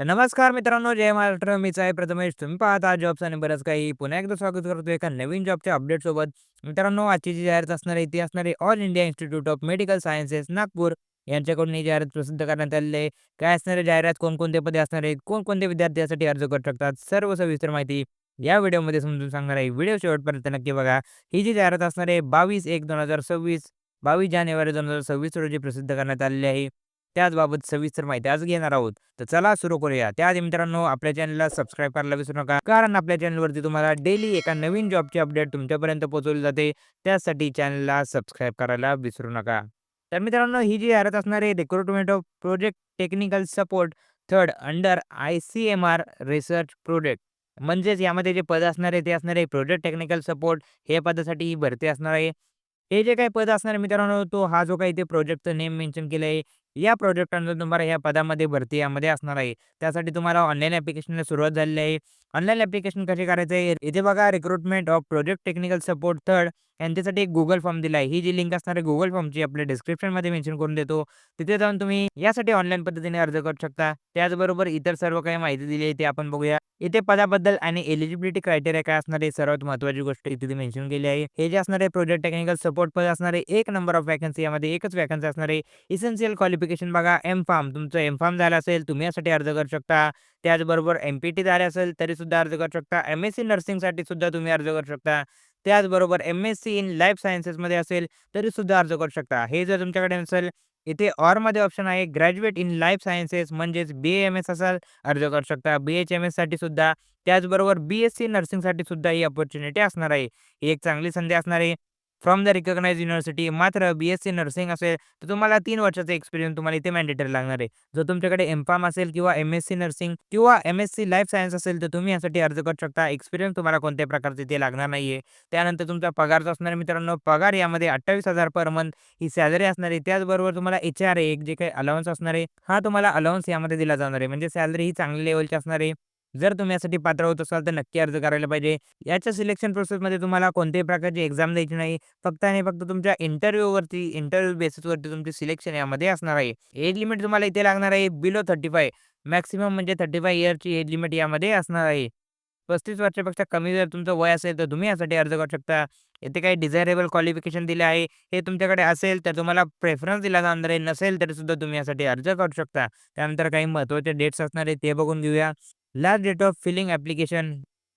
तर नमस्कार मित्रांनो, जय महाराष्ट्र. मीच आहे प्रथमेश. तुम्ही पाहता जॉब्स आणि बरंच काही. पुन्हा एकदा स्वागत करतो एका नवीन जॉबच्या अपडेटसोबत. मित्रांनो, आजची जी जाहिरात असणार आहे ती असणार आहे All India Institute of Medical Sciences Nagpur यांच्याकडून ही जाहिरात प्रसिद्ध करण्यात आलेली आहे. काय असणारे जाहिरात, कोणकोणते पदे असणार आहेत, कोणकोणते विद्यार्थी यासाठी अर्ज करू शकतात, सर्व सविस्तर माहिती या व्हिडिओमध्ये समजून सांगणार आहे. व्हिडिओ शेवटपर्यंत नक्की बघा. ही जी जाहिरात असणार आहे 22/1/2026 22 जानेवारी 2026 रोजी प्रसिद्ध करण्यात आलेली आहे. त्याचबाबत सविस्तर माहिती आज घेणार आहोत. तर चला सुरू करूया. त्याआधी मित्रांनो आपल्या चॅनलला सबस्क्राईब करायला विसरू नका. कारण आपल्या चॅनलवरती तुम्हाला डेली एका नवीन जॉबची अपडेट तुमच्यापर्यंत पोहोचवली जाते. त्यासाठी चॅनलला सबस्क्राईब करायला विसरू नका. तर मित्रांनो ही जी हरत असणारे recruitment of project technical support third under I C M R research project म्हणजेच यामध्ये जे पद असणार आहे ते असणार आहे प्रोजेक्ट टेक्निकल सपोर्ट हे पदासाठी ही भरती असणार आहे. हे जे काही पद असणार आहे मित्रांनो तो हा जो काही इथे प्रोजेक्टचं नेम मेन्शन केलं आहे या प्रोजेक्ट अंडर तुम्हाला या पदामध्ये भरती यामध्ये असणार आहे. त्यासाठी तुम्हाला ऑनलाईन ॲप्लिकेशनला सुरुवात झालेली आहे. ऑनलाईन ॲप्लिकेशन कसे करायचं आहे इथे बघा recruitment of project technical support third यांच्यासाठी एक गुगल फॉर्म दिला आहे. ही जी लिंक असणार आहे गुगल फॉर्मची आपल्या डिस्क्रिप्शनमध्ये मेन्शन करून देतो. तिथे जाऊन तुम्ही यासाठी ऑनलाईन पद्धतीने अर्ज करू शकता. त्याचबरोबर इतर सर्व काही माहिती दिली आहे ते आपण बघूया. इथे पदाबद्दल आणि एलिजिबिलिटी क्रायटेरिया काय असणार आहे सर्वात महत्त्वाची गोष्ट इथे मेन्शन केली आहे. हे जे असणार आहे प्रोजेक्ट टेक्निकल सपोर्ट पद असणार आहे. एक नंबर ऑफ वॅकन्सी यामध्ये एकच वॅकन्सी असणार आहे. इसेन्शियल क्वालिफिकेशन बघा एम-फार्म तुमचं एम-फार्म झालं असेल तुम्ही यासाठी अर्ज करू शकता. त्याचबरोबर एम-पी-टी झाले असेल तरीसुद्धा अर्ज करू शकता. एम-एस-सी नर्सिंगसाठी सुद्धा तुम्ही अर्ज करू शकता. त्याचबरोबर एम-एस-सी इन लाईफ सायन्सेसमध्ये असेल तरीसुद्धा अर्ज करू शकता. हे जर तुमच्याकडे नसेल इथे ऑरमध्ये ऑप्शन आहे ग्रॅज्युएट इन लाईफ सायन्सेस म्हणजेच बी एम एस असाल अर्ज करू शकता. बी-एच-एम-एससाठी सुद्धा त्याचबरोबर बी-एस-सी नर्सिंगसाठी सुद्धा ही अपॉर्च्युनिटी असणार आहे. ही एक चांगली संधी असणार आहे. फ्रॉम द रिकॉग्नाइज्ड युनिव्हर्सिटी मात्र बी-एस-सी नर्सिंग असेल तर तुम्हाला तीन वर्षाचा एक्सपिरियन्स तुम्हाला इथे मॅन्डेटरी लागणार आहे. जर तुमच्याकडे एम-फार्म असेल किंवा एम-एस-सी नर्सिंग किंवा M S C life science असेल तर तुम्ही यासाठी अर्ज करू शकता. एक्सपिरियन्स तुम्हाला कोणत्याही प्रकारचे ते लागणार नाही आहे त्यानंतर तुमचा पगार जो असणार मित्रांनो पगार यामध्ये 28,000 पर मंथ ही सॅलरी असणार आहे. त्याचबरोबर तुम्हाला एच-आर-ए एक जे काही अलाउन्स असणार आहे हा तुम्हाला अलाउन्स यामध्ये दिला जाणार आहे. म्हणजे सॅलरी ही चांगल्या लेवलची असणार आहे. जर तुम्ही यासाठी पात्र होत असाल तर नक्की अर्ज करायला पाहिजे. याच्या सिलेक्शन प्रोसेसमध्ये तुम्हाला कोणत्याही प्रकारची एक्झाम द्यायची नाही. फक्त आणि फक्त तुमच्या इंटरव्ह्यूवरती इंटरव्ह्यू बेसिसवरती तुमची सिलेक्शन यामध्ये असणार आहे. एज लिमिट तुम्हाला इथे लागणार आहे बिलो 35 मॅक्सिमम म्हणजे 35 इयरची एज लिमिट यामध्ये असणार आहे. 35 वर्षापेक्षा कमी जर तुमचं वय असेल तर तुम्ही यासाठी अर्ज करू शकता. इथे काही डिझायरेबल क्वालिफिकेशन दिले आहे. हे तुमच्याकडे असेल तर तुम्हाला प्रेफरन्स दिला जाणार आहे. नसेल तरीसुद्धा तुम्ही यासाठी अर्ज करू शकता. त्यानंतर काही महत्त्वाचे डेट्स असणार आहे ते बघून घेऊया. Last date of filling application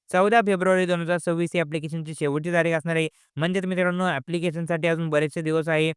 14 फेब्रुवारी 2026 ही ॲप्लिकेशनची शेवटची तारीख असणार आहे. म्हणजेच मित्रांनो ॲप्लिकेशनसाठी अजून बरेचसे दिवस आहे.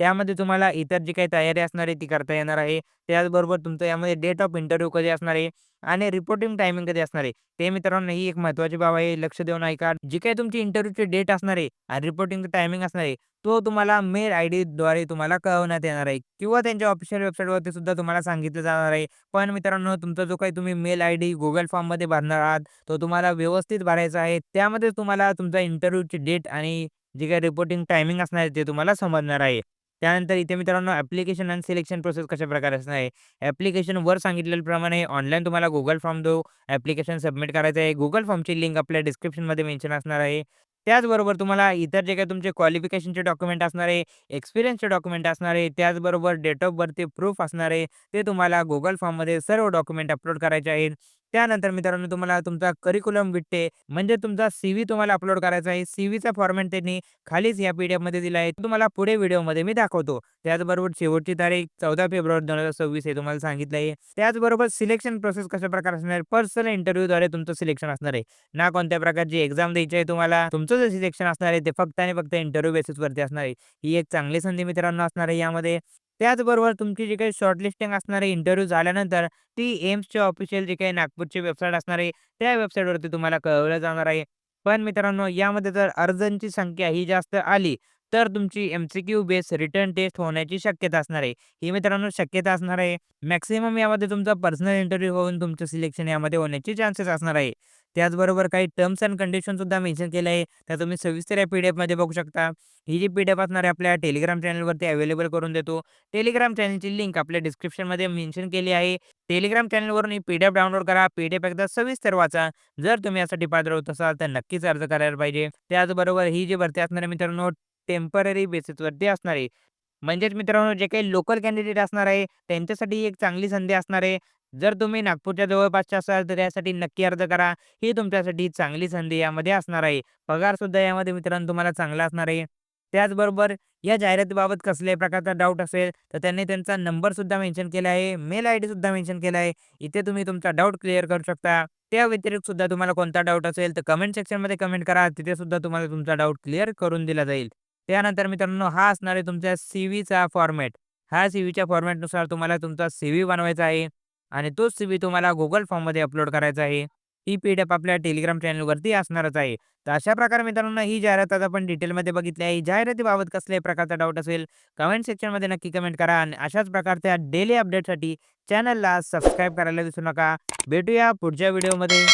त्यामध्ये तुम्हाला इतर जी काही तयारी असणार आहे ती करता येणार आहे. त्याचबरोबर तुमचं यामध्ये डेट ऑफ इंटरव्ह्यू कधी असणार आहे आणि रिपोर्टिंग टायमिंग कधी असणार आहे ते मित्रांनो ही एक महत्त्वाची बाब आहे. लक्ष देऊन ऐका. जी काही तुमची इंटरव्ह्यूची डेट असणार आहे आणि रिपोर्टिंगचं टायमिंग असणार आहे तो तुम्हाला मेल आय डीद्वारे तुम्हाला कळवण्यात येणार आहे किंवा त्यांच्या ऑफिशियल वेबसाईटवरती सुद्धा तुम्हाला सांगितलं जाणार आहे. पण मित्रांनो तुमचा जो काही तुम्ही मेल आय डी गुगल फॉर्ममध्ये भरणार आहात तो तुम्हाला व्यवस्थित भरायचा आहे. त्यामध्ये तुम्हाला तुमचा इंटरव्ह्यूची डेट आणि जे काही रिपोर्टिंग टायमिंग असणार आहे ते तुम्हाला समजणार आहे. त्यानंतर इथे मित्रांनो ॲप्लिकेशन आणि सिलेक्शन प्रोसेस कशाप्रकारे असणार आहे. ॲप्लिकेशन वर सांगितलेल्याप्रमाणे ऑनलाईन तुम्हाला गुगल फॉर्म जो ॲप्लिकेशन सबमिट करायचं आहे. गुगल फॉर्मची लिंक आपल्या डिस्क्रिप्शनमध्ये मेन्शन असणार आहे. त्याचबरोबर तुम्हाला इतर जे काही तुमचे क्वालिफिकेशनचे डॉक्युमेंट असणार आहे, एक्सपिरियन्सचे डॉक्युमेंट असणार आहे, त्याचबरोबर डेट ऑफ बर्थचे प्रूफ असणार आहे. ते तुम्हाला गुगल फॉर्ममध्ये सर्व डॉक्युमेंट अपलोड करायचे आहेत. त्यानंतर मित्रांनो तुम्हाला तुमचा करिक्युलम विटे म्हणजे तुमचा सी-व्ही तुम्हाला अपलोड करायचा आहे. सी-व्हीचा फॉर्मॅट त्यांनी खालीच या पी-डी-एफमध्ये दिला आहे. तुम्हाला पुढे व्हिडिओमध्ये मी दाखवतो. त्याचबरोबर शेवटची तारीख 14 फेब्रुवारी 2026 हे तुम्हाला सांगितलं आहे. त्याचबरोबर सिलेक्शन प्रोसेस कशा प्रकार असणार आहे पर्सनल इंटरव्ह्यूद्वारे तुमचं सिलेक्शन असणार आहे. ना कोणत्या प्रकारची एक्झाम द्यायची आहे तुम्हाला. तुमचं जे सिलेक्शन असणार आहे ते फक्त आणि फक्त इंटरव्ह्यू बेसिसवरती असणार आहे. ही एक चांगली संधी मित्रांनो असणार आहे यामध्ये. त्याचबरोबर तुमची जी काही शॉर्टलिस्टिंग असणार आहे इंटरव्ह्यू झाल्यानंतर ती एम्सची ऑफिशियल जी काही नागपूरची वेबसाईट असणार आहे त्या वेबसाईटवरती तुम्हाला कळवलं जाणार आहे. पण मित्रांनो यामध्ये जर अर्जांची संख्या ही जास्त आली तर तुमची एम-सी-क्यू बेस रिटर्न टेस्ट होण्याची शक्यता असणार आहे. ही मित्रांनो शक्यता असणार आहे. मॅक्सिमम यामध्ये तुमचा पर्सनल इंटरव्ह्यू होऊन तुमचं सिलेक्शन यामध्ये होण्याची चान्सेस असणार आहे. त्याचबरोबर काही टर्म्स अँड कंडिशन सुद्धा मेन्शन केलं आहे. त्या तुम्ही सविस्तर या पी-डी-एफमध्ये बघू शकता. ही जी पी-डी-एफ असणार आहे आपल्या टेलिग्राम चॅनलवरती अवेलेबल करून देतो. टेलिग्राम चॅनलची लिंक आपल्या डिस्क्रिप्शनमध्ये मेन्शन केली आहे. टेलिग्राम चॅनलवरून ही पी-डी-एफ डाउनलोड करा. पी-डी-एफ एकदा सविस्तर वाचा. जर तुम्ही यासाठी पात्र होत असाल तर नक्कीच अर्ज करायला पाहिजे. त्याचबरोबर ही जी भरती असणार आहे मित्रांनो टेंपररी बेसिसवरती असणार आहे. म्हणजेच मित्रांनो जे काही लोकल कॅन्डिडेट असणार आहे त्यांच्यासाठी एक चांगली संधी असणार आहे. जर तुम्ही नागपूरच्या जवळपासच्या असाल तर यासाठी नक्की अर्ज करा. ही तुमच्यासाठी चांगली संधी यामध्ये असणार आहे. पगारसुद्धा यामध्ये मित्रांनो तुम्हाला चांगला असणार आहे. त्याचबरोबर या जाहिरातीबाबत कसल्याही प्रकारचा डाऊट असेल तर त्यांनी त्यांचा नंबरसुद्धा मेन्शन केला आहे. मेल आय डीसुद्धा मेन्शन केला आहे. इथे तुम्ही तुमचा डाऊट क्लिअर करू शकता. त्या व्यतिरिक्त सुद्धा तुम्हाला कोणता डाऊट असेल तर कमेंट सेक्शनमध्ये कमेंट करा. तिथे सुद्धा तुम्हाला तुमचा डाऊट क्लिअर करून दिला जाईल. त्यानंतर मित्रांनो हा असणार आहे तुमच्या सीव्हीचा फॉर्मॅट. सी व्हीच्या फॉर्मॅटनुसार तुम्हाला तुमचा सी व्ही बनवायचा आहे आणि तोच सी व्ही तुम्हाला गुगल फॉर्ममध्ये अपलोड करायचा आहे. ही पी-डी-एफ आपल्या टेलिग्राम चॅनलवरती असणारच आहे. तर अशा प्रकारे मित्रांनो ही जाहिरात आज आपण डिटेलमध्ये बघितली आहे. जाहिरातीबाबत कसल्याही प्रकारचा डाऊट असेल कमेंट सेक्शनमध्ये नक्की कमेंट करा आणि अशाच प्रकारच्या डेली अपडेटसाठी चॅनलला सबस्क्राईब करायला विसरू नका. भेटूया पुढच्या व्हिडिओमध्ये.